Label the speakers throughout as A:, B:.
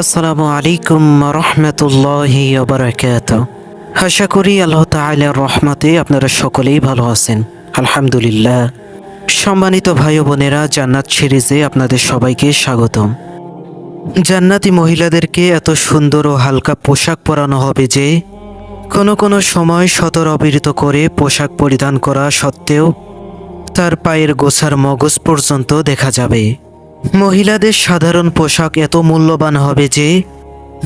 A: আসসালামু আলাইকুম রহমতুল্লাহি বারাকাত আশা করি আল্লাহ তাআলার রহমতে আপনারা সকলেই ভালো আছেন। আলহামদুলিল্লাহ। সম্মানিত ভাই বোনেরা, জান্নাত সিরিজে আপনাদের সবাইকে স্বাগতম। জান্নাতি মহিলাদেরকে এত সুন্দর ও হালকা পোশাক পরানো হবে যে, কোনো কোনো সময় সতর অবিরত করে পোশাক পরিধান করা সত্ত্বেও তার পায়ের গোছার মগজ পর্যন্ত দেখা যাবে। মহিলাদের সাধারণ পোশাক এত মূল্যবান হবে যে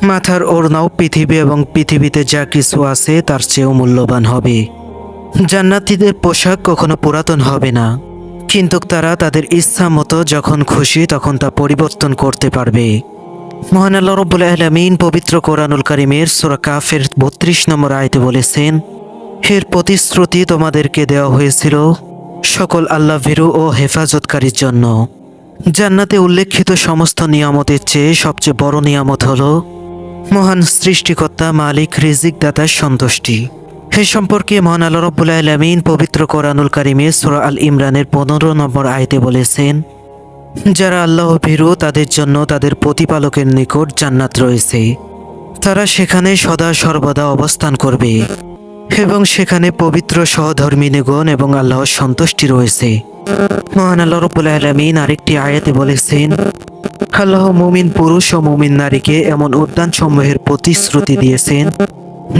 A: মাথার ওড়নাও পৃথিবী এবং পৃথিবীতে যা কিছু আছে তার চেয়েও মূল্যবান হবে। জান্নাতীদের পোশাক কখনো পুরাতন হবে না, কিন্তু তারা তাদের ইচ্ছা মতো যখন খুশি তখন তা পরিবর্তন করতে পারবে। মহান আল্লাহ রব্বুল আলমিন পবিত্র কোরআনুল কারিমের সুরা কাফের বত্রিশ নম্বর আয়তে বলেছেন, এর প্রতিশ্রুতি তোমাদেরকে দেওয়া হয়েছিল সকল আল্লাহ ভীরু ও হেফাজতকারীর জন্য। জান্নাতে উল্লেখিত সমস্ত নিয়ামতের চেয়ে সবচেয়ে বড় নিয়ামত হল, মহান সৃষ্টিকর্তা মালিক রিজিক দাতার সন্তুষ্টি। সে সম্পর্কে মহান আল্লাহ রব্বুল পবিত্র কোরআনুল কারিমে সুরা আল ইমরানের পনেরো নম্বর আয়তে বলেছেন, যারা আল্লাহ ভীরু, তাদের জন্য তাদের প্রতিপালকের নিকট জান্নাত রয়েছে। তারা সেখানে সদা সর্বদা অবস্থান করবে। এবং সেখানে পবিত্র সহধর্মিনীগণ এবং আল্লাহর সন্তুষ্টি রয়েছে। মহান আল্লাহ রব্বুল আলমিন আরেকটি আয়াতে বলেছেন, আল্লাহ মুমিন পুরুষ ও মুমিন নারীকে এমন উদ্যান সমূহের প্রতিশ্রুতি দিয়েছেন,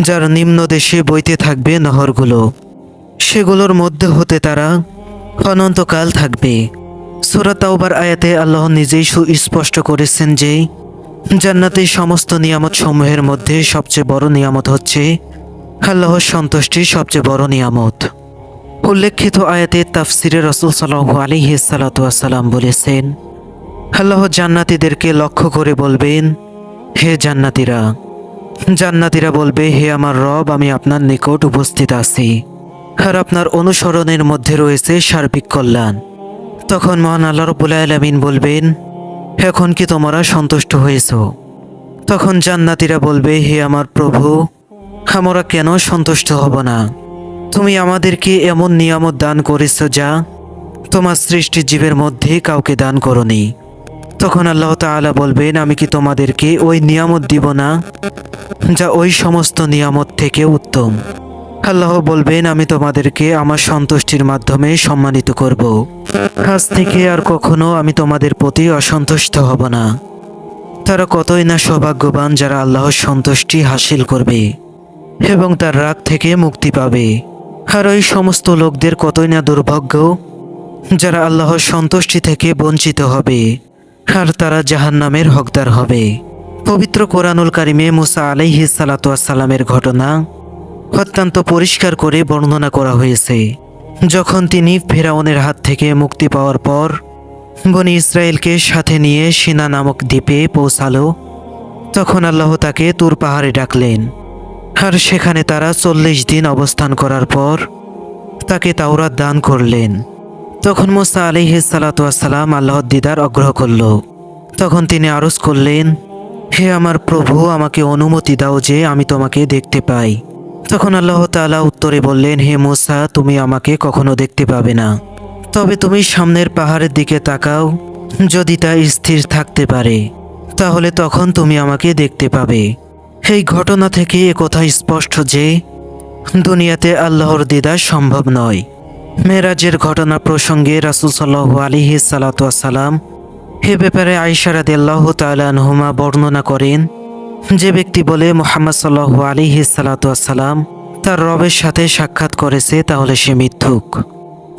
A: যার নিম্ন দেশে বইতে থাকবে নহরগুলো। সেগুলোর মধ্যে হতে তারা অনন্তকাল থাকবে। সুরা তাওবার আয়াতে আল্লাহ নিজেই সুস্পষ্ট করেছেন যে, জান্নাতের সমস্ত নিয়ামত সমূহের মধ্যে সবচেয়ে বড় নিয়ামত হচ্ছে আল্লাহর সন্তুষ্টি সবচেয়ে বড় নিয়ামত। উল্লেখিত আয়াতে তাফসিরে রসুল সাল্লাহ আলিহি সালাতাম বলেছেন, আল্লাহ জান্নাতীদেরকে লক্ষ্য করে বলবেন, হে জান্নাতীরা জান্নাতীরা বলবে, হে আমার রব, আমি আপনার নিকট উপস্থিত আছি, আর আপনার অনুসরণের মধ্যে রয়েছে সার্বিক কল্যাণ। তখন মহান আল্লাহ রব্বুল আলমিন বলবেন, এখন কি তোমরা সন্তুষ্ট হয়েছ? তখন জান্নাতীরা বলবে, হে আমার প্রভু আমরা কেন সন্তুষ্ট হব না? তুমি আমাদেরকে এমন নিয়ামত দান করেছ যা তোমার সৃষ্টি জীবের মধ্যে কাউকে দান করনি। তখন আল্লাহ তাআলা বলবেন, আমি কি তোমাদেরকে ওই নিয়ামত দিব না, যা ওই সমস্ত নিয়ামত থেকে উত্তম? আল্লাহ বলবেন, আমি তোমাদেরকে আমার সন্তুষ্টির মাধ্যমে সম্মানিত করব। আজ থেকে আর কখনো আমি তোমাদের প্রতি অসন্তুষ্ট হব না। তারা কতই না সৌভাগ্যবান যারা আল্লাহর সন্তুষ্টি হাসিল করবে। এবং তার রাগ থেকে মুক্তি পাবে। আর ওই সমস্ত লোকদের কতই না দুর্ভাগ্য, যারা আল্লাহর সন্তুষ্টি থেকে বঞ্চিত হবে, আর তারা জাহান্নামের হকদার হবে। পবিত্র কোরআনুল কারিমে মুসা আলাইহি সালামের ঘটনা অত্যন্ত পরিষ্কার করে বর্ণনা করা হয়েছে। যখন তিনি ফেরাউনের হাত থেকে মুক্তি পাওয়ার পর বনি ইসরায়েলকে সাথে নিয়ে সিনা নামক দ্বীপে পৌঁছালো, তখন আল্লাহ তাকে তুর পাহাড়ে ডাকলেন। আর সেখানে তারা চল্লিশ দিন অবস্থান করার পর তাকে তাওরাত দান করলেন। তখন মোসা আলিহি সালাতাম আল্লাহর দিদার অগ্রহ করল। তখন তিনি আরজ করলেন, হে আমার প্রভু, আমাকে অনুমতি দাও যে আমি তোমাকে দেখতে পাই। তখন আল্লাহ তাআলা উত্তরে বললেন, হে মোসা, তুমি আমাকে কখনো দেখতে পাবে না। তবে তুমি সামনের পাহাড়ের দিকে তাকাও, যদি তা স্থির থাকতে পারে, তাহলে তখন তুমি আমাকে দেখতে পাবে। এই ঘটনা থেকে একথা স্পষ্ট যে, দুনিয়াতে আল্লাহর দিদার সম্ভব নয়। মেরাজের ঘটনা প্রসঙ্গে রাসুল সাল্লাহ আলিহি সালাতাম এ ব্যাপারে আইসারাদ আল্লাহ তালানহুমা বর্ণনা করেন যে ব্যক্তি বলে মোহাম্মদ সাল্লাহ আলিহি সালাতাম তার রবের সাথে সাক্ষাৎ করেছে তাহলে সে মিথ্যুক।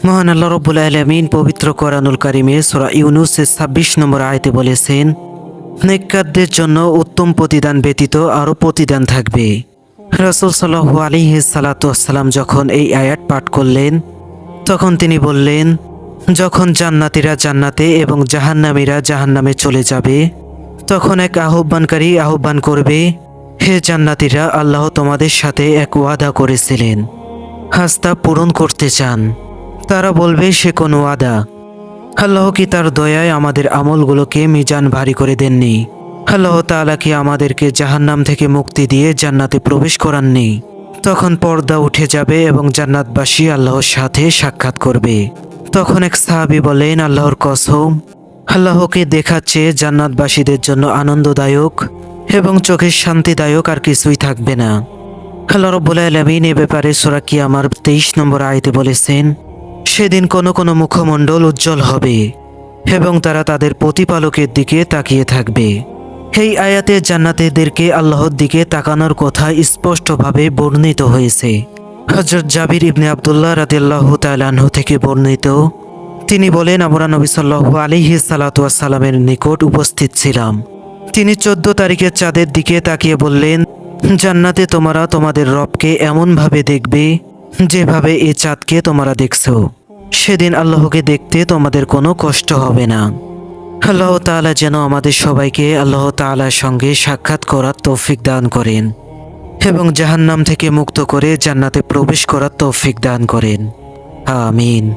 A: মহান আল্লাহ রব্বুল আলমিন পবিত্র কোরআনুল কারিমে সোরা ইউনুসের ছাব্বিশ নম্বর আয়তে বলেছেন নেককারদের জন্য উত্তম প্রতিদান ব্যতীত আরও প্রতিদান থাকবে। রাসুল সাল্লাহ আলিহি সালাতাম যখন এই আয়াত পাঠ করলেন, তখন তিনি বললেন, যখন জান্নাতিরা জান্নাতে এবং জাহান্নামীরা জাহান্নামে চলে যাবে, তখন এক আহ্বানকারী আহ্বান করবে, হে জান্নাতিরা, আল্লাহ তোমাদের সাথে এক ওয়াদা করেছিলেন। হাস্তা পূরণ করতে চান। তারা বলবে, সে কোন ওয়াদা। আল্লাহ কি তার দয়ায় আমাদের আমলগুলোকে মিজান ভারী করে দেননি? আল্লাহ তাআলা কি আমাদেরকে জাহান্নাম থেকে মুক্তি দিয়ে জান্নাতে প্রবেশ করাননি? তখন পর্দা উঠে যাবে এবং জান্নাতবাসী আল্লাহর সাথে সাক্ষাৎ করবে। তখন এক সাহাবি বলেন, আল্লাহর কসম, আল্লাহকে দেখাচ্ছে জান্নাতবাসীদের জন্য আনন্দদায়ক এবং চোখের শান্তিদায়ক আর কিছুই থাকবে না। আল্লাহ রব্বুল আলমিন এ ব্যাপারে সোরা কি আমার তেইশ নম্বর আয়তে বলেছেন সেদিন কোনো কোনো মুখমণ্ডল উজ্জ্বল হবে এবং তারা তাদের প্রতিপালকের দিকে তাকিয়ে থাকবে। এই আয়াতে জান্নাতেদেরকে আল্লাহর দিকে তাকানোর কথা স্পষ্টভাবে বর্ণিত হয়েছে। হজরত জাবির ইবনে আবদুল্লাহ রাদিল্লাহ তালাহ থেকে বর্ণিত, তিনি বলেন, আমরা নবী সাল্লাহু আলিহি সালাতামের নিকট উপস্থিত ছিলাম। তিনি চোদ্দ তারিখের চাঁদের দিকে তাকিয়ে বললেন, জান্নাতে তোমরা তোমাদের রবকে এমনভাবে দেখবে যেভাবে এ চাঁদকে তোমরা দেখছ। সেদিন আল্লাহকে দেখতে তোমাদের কোনো কষ্ট হবে না। আল্লাহ তালা যেন আমাদের সবাইকে আল্লাহ তালার সঙ্গে সাক্ষাৎ করার তৌফিক দান করেন এবং জাহান্নাম থেকে মুক্ত করে জান্নাতে প্রবেশ করার তৌফিক দান করেন। আমিন।